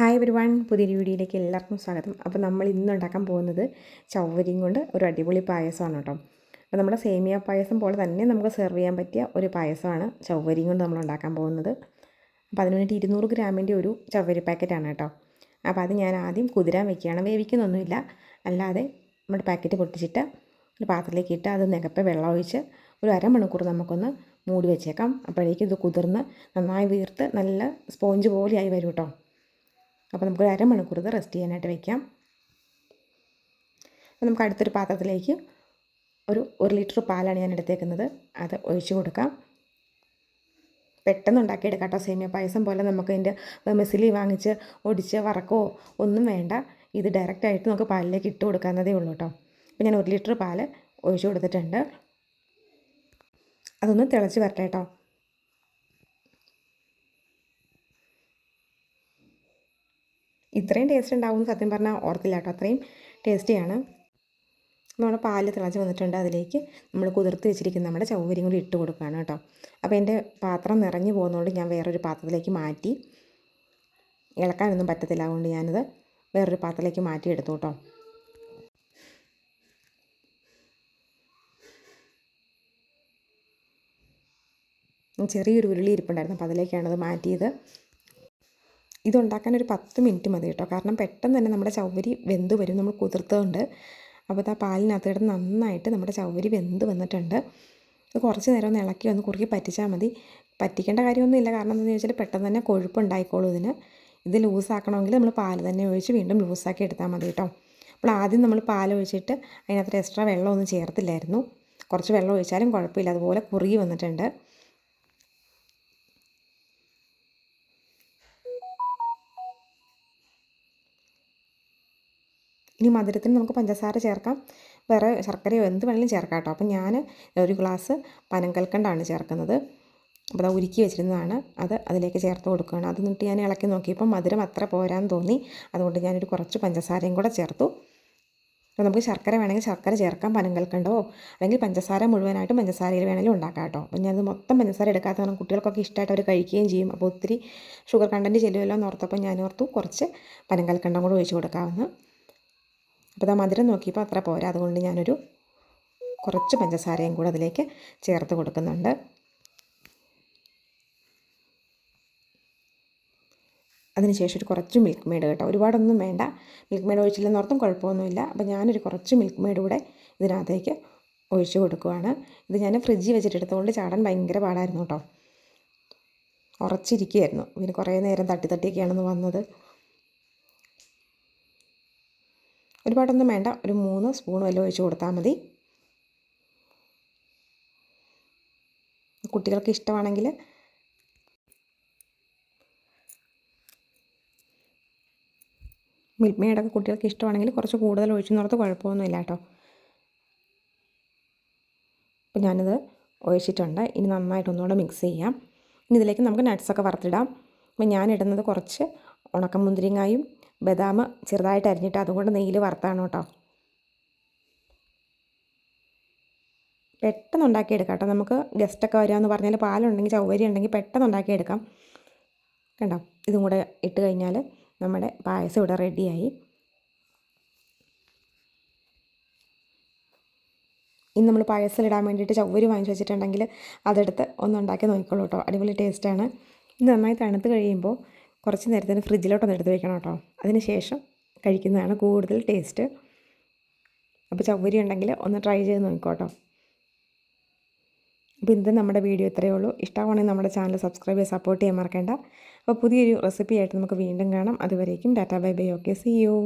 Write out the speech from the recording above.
Hi everyone പുതിയൊരു വീഡിയോയിലേക്ക് എല്ലാവർക്കും സ്വാഗതം. അപ്പോൾ നമ്മൾ ഇന്ന് ഉണ്ടാക്കാൻ പോകുന്നത് ചവ്വരിയും കൊണ്ട് ഒരു അടിപൊളി പായസമാണ് കേട്ടോ. അപ്പോൾ നമ്മുടെ സേമിയ പായസം പോലെ തന്നെ നമുക്ക് സെർവ് ചെയ്യാൻ പറ്റിയ ഒരു പായസമാണ് ചവ്വരിയും കൊണ്ട് നമ്മൾ ഉണ്ടാക്കാൻ പോകുന്നത്. അപ്പോൾ അതിന് വേണ്ടി ഇരുന്നൂറ് ഗ്രാമിന്റെ ഒരു ചവ്വരി പാക്കറ്റാണ് കേട്ടോ. അപ്പോൾ അത് ഞാൻ ആദ്യം കുതിരാൻ വെക്കുകയാണ്. വേവിക്കുന്നൊന്നുമില്ല. അല്ലാതെ നമ്മുടെ പാക്കറ്റ് പൊട്ടിച്ചിട്ട് ഒരു പാത്രത്തിലേക്ക് ഇട്ട് അത് നികപ്പ് വെള്ളം ഒഴിച്ച് ഒരു അരമണിക്കൂർ നമുക്കൊന്ന് മൂടി വെച്ചേക്കാം. അപ്പോഴേക്കും ഇത് കുതിർന്ന് നന്നായി വീർത്ത് നല്ല സ്പോഞ്ച് പോലെയായി വരും കേട്ടോ. അപ്പോൾ നമുക്ക് ഒരു അരമണിക്കൂർ ഇത് റെസ്റ്റ് ചെയ്യാനായിട്ട് വയ്ക്കാം അപ്പോൾ നമുക്ക് അടുത്തൊരു പാത്രത്തിലേക്ക് ഒരു ഒരു ലിറ്റർ പാലാണ് ഞാൻ എടുത്തേക്കുന്നത്. അത് ഒഴിച്ചു കൊടുക്കാം. പെട്ടെന്ന് ഉണ്ടാക്കിയെടുക്കാം കേട്ടോ. സേമിയ പായസം പോലെ നമുക്ക് ഇതിന്റെ മെസ്സിലി വാങ്ങിച്ച് ഒടിച്ച് വറക്കോ ഒന്നും വേണ്ട. ഇത് ഡയറക്റ്റായിട്ട് നമുക്ക് പാലിലേക്ക് ഇട്ട് കൊടുക്കാവുന്നതേ ഉള്ളൂ കേട്ടോ. അപ്പോൾ ഞാൻ ഒരു ലിറ്റർ പാൽ ഒഴിച്ചു കൊടുത്തിട്ടുണ്ട്. അതൊന്ന് തിളച്ച് വരട്ടെ കേട്ടോ. ഇത്രയും ടേസ്റ്റ് ഉണ്ടാവും സത്യം പറഞ്ഞാൽ ഓർത്തില്ല കേട്ടോ. അത്രയും ടേസ്റ്റിയാണ് നമ്മുടെ പാൽ തിളച്ച് വന്നിട്ടുണ്ട്. അതിലേക്ക് നമ്മൾ കുതിർത്ത് വെച്ചിരിക്കുന്ന നമ്മുടെ ചൗവരിയും കൂടി ഇട്ട് കൊടുക്കുകയാണ് കേട്ടോ. അപ്പോൾ എന്റെ പാത്രം നിറഞ്ഞു പോകുന്നതുകൊണ്ട് ഞാൻ വേറൊരു പാത്രത്തിലേക്ക് മാറ്റി. ഇളക്കാനൊന്നും പറ്റത്തില്ല. അതുകൊണ്ട് ഞാനത് വേറൊരു പാത്രത്തിലേക്ക് മാറ്റി എടുത്തു കേട്ടോ. ചെറിയൊരു ഉരുളി ഇരിപ്പുണ്ടായിരുന്നു. അപ്പോൾ അതിലേക്കാണത് മാറ്റിയത്. ഇതുണ്ടാക്കാൻ ഒരു പത്ത് മിനിറ്റ് മതി കേട്ടോ. കാരണം പെട്ടെന്ന് തന്നെ നമ്മുടെ ചൗവരി വെന്ത് വരും. നമ്മൾ കുതിർത്തതുകൊണ്ട് അപ്പോൾ ആ പാലിനകത്ത് കിടന്ന് നന്നായിട്ട് നമ്മുടെ ചൗവരി വെന്ത് വന്നിട്ടുണ്ട്. കുറച്ച് നേരം ഒന്ന് ഇളക്കി ഒന്ന് കുറുക്കി പറ്റിച്ചാൽ മതി. പറ്റിക്കേണ്ട കാര്യമൊന്നുമില്ല. കാരണം എന്താണെന്ന് ചോദിച്ചാൽ പെട്ടെന്ന് തന്നെ കൊഴുപ്പ് ഉണ്ടായിക്കോളൂ ഇതിന്. ഇത് ലൂസാക്കണമെങ്കിൽ നമ്മൾ പാൽ തന്നെ ഒഴിച്ച് വീണ്ടും ലൂസാക്കി എടുത്താൽ മതി കേട്ടോ. അപ്പോൾ ആദ്യം നമ്മൾ പാൽ ഒഴിച്ചിട്ട് അതിനകത്ത് എക്സ്ട്രാ വെള്ളമൊന്നും ചേർത്തില്ലായിരുന്നു. കുറച്ച് വെള്ളം ഒഴിച്ചാലും കുഴപ്പമില്ല. അതുപോലെ കുറുകി വന്നിട്ടുണ്ട്. ഇനി മധുരത്തിന് നമുക്ക് പഞ്ചസാര ചേർക്കാം. വേറെ ശർക്കരയോ എന്ത് വേണമെങ്കിലും ചേർക്കാം കേട്ടോ. അപ്പം ഞാൻ ഒരു ഗ്ലാസ് പനങ്കൽക്കണ്ടാണ് ചേർക്കുന്നത്. അപ്പോൾ അത് ഉരുക്കി വെച്ചിരുന്നതാണ്. അത് അതിലേക്ക് ചേർത്ത് കൊടുക്കുകയാണ്. അത് എന്നിട്ട് ഞാൻ ഇളക്കി നോക്കിയപ്പോൾ മധുരം അത്ര പോരാൻ തോന്നി. അതുകൊണ്ട് ഞാനൊരു കുറച്ച് പഞ്ചസാരയും കൂടെ ചേർത്തു. അപ്പോൾ നമുക്ക് ശർക്കര വേണമെങ്കിൽ ശർക്കര ചേർക്കാം. പനങ്കൽക്കണ്ടോ അല്ലെങ്കിൽ പഞ്ചസാര മുഴുവനായിട്ടും പഞ്ചസാരയിൽ വേണമെങ്കിലും ഉണ്ടാക്കാം കേട്ടോ. അപ്പോൾ ഞാനത് മൊത്തം പഞ്ചസാര എടുക്കാത്ത കാരണം കുട്ടികൾക്കൊക്കെ ഇഷ്ടമായിട്ട് അവർ കഴിക്കുകയും ചെയ്യും. അപ്പോൾ ഒത്തിരി ഷുഗർ കണ്ടന്റ് ചെല്ലുമല്ലോ എന്ന് ഓർത്തപ്പോൾ ഞാൻ ഓർത്തു കുറച്ച് പനങ്കൽക്കണ്ടം കൂടെ ഒഴിച്ച് കൊടുക്കാമെന്ന്. അപ്പോൾ ആ മധുരം നോക്കിയപ്പോൾ അത്ര പോരാ. അതുകൊണ്ട് ഞാനൊരു കുറച്ച് പഞ്ചസാരയും കൂടെ അതിലേക്ക് ചേർത്ത് കൊടുക്കുന്നുണ്ട്. അതിനുശേഷം ഒരു കുറച്ച് മിൽക്ക് മെയ്ഡ് കേട്ടോ. ഒരുപാടൊന്നും വേണ്ട. മിൽക്ക് മെയ്ഡ് ഒഴിച്ചില്ലെന്ന് ഓർത്തും കുഴപ്പമൊന്നുമില്ല. അപ്പോൾ ഞാനൊരു കുറച്ച് മിൽക്ക് മെയ്ഡ് കൂടെ ഇതിനകത്തേക്ക് ഒഴിച്ചു കൊടുക്കുവാണ്. ഇത് ഞാൻ ഫ്രിഡ്ജിൽ വെച്ചിട്ടെടുത്തുകൊണ്ട് ചാടാൻ ഭയങ്കര പാടായിരുന്നു കേട്ടോ. ഉറച്ചിരിക്കുകയായിരുന്നു പിന്നെ കുറേ നേരം തട്ടി തട്ടിയൊക്കെയാണെന്ന് വന്നത്. ഒരുപാടൊന്നും വേണ്ട. ഒരു മൂന്ന് സ്പൂൺ വല്ലതും ഒഴിച്ച് കൊടുത്താൽ മതി. കുട്ടികൾക്ക് ഇഷ്ടമാണെങ്കിൽ മിൽക്ക് കുട്ടികൾക്ക് ഇഷ്ടമാണെങ്കിൽ കുറച്ച് കൂടുതൽ ഒഴിച്ചു നിർത്ത് കുഴപ്പമൊന്നുമില്ല കേട്ടോ. അപ്പോൾ ഞാനിത് ഒഴിച്ചിട്ടുണ്ട്. ഇനി നന്നായിട്ട് ഒന്നുകൂടെ മിക്സ് ചെയ്യാം. ഇനി ഇതിലേക്ക് നമുക്ക് നട്ട്സൊക്കെ വറുത്തിടാം. അപ്പോൾ ഞാനിടുന്നത് കുറച്ച് ഉണക്കമുന്തിരിങ്ങായും ബദാം ചെറുതായിട്ട് അരിഞ്ഞിട്ട് അതുകൊണ്ട് നെയ്യിൽ വറുത്താണ് കേട്ടോ. പെട്ടെന്ന് ഉണ്ടാക്കിയെടുക്കാം കേട്ടോ. നമുക്ക് ഗസ്റ്റൊക്കെ വരികയെന്ന് പറഞ്ഞാൽ പാലുണ്ടെങ്കിൽ ചൗവരി ഉണ്ടെങ്കിൽ പെട്ടെന്ന് ഉണ്ടാക്കിയെടുക്കാം. കണ്ടോ? ഇതും കൂടെ ഇട്ട് കഴിഞ്ഞാൽ നമ്മുടെ പായസം ഇവിടെ റെഡിയായി ഇനി നമ്മൾ പായസത്തിലിടാൻ വേണ്ടിയിട്ട് ചവ്വരി വാങ്ങിച്ച് വെച്ചിട്ടുണ്ടെങ്കിൽ അതെടുത്ത് ഒന്ന് ഉണ്ടാക്കി നോക്കിക്കോളൂ കേട്ടോ. അടിപൊളി ടേസ്റ്റാണ് ഇത് നന്നായി തണുത്ത് കഴിയുമ്പോൾ കുറച്ച് നേരത്തിന് ഫ്രിഡ്ജിലോട്ടൊന്ന് എടുത്ത് വെക്കണം കേട്ടോ. അതിന് ശേഷം കഴിക്കുന്നതാണ് കൂടുതൽ ടേസ്റ്റ്. അപ്പോൾ ചവ്വരി ഉണ്ടെങ്കിൽ ഒന്ന് ട്രൈ ചെയ്ത് നോക്കിക്കോട്ടോ അപ്പോൾ ഇന്ന് നമ്മുടെ വീഡിയോ ഇത്രയേ ഉള്ളൂ. ഇഷ്ടമാണെങ്കിൽ നമ്മുടെ ചാനൽ സബ്സ്ക്രൈബ് ചെയ്ത് സപ്പോർട്ട് ചെയ്യാൻ മറക്കേണ്ട. അപ്പോൾ പുതിയൊരു റെസിപ്പി ആയിട്ട് നമുക്ക് വീണ്ടും കാണാം. അതുവരേക്കും data bye bye. Okay see you.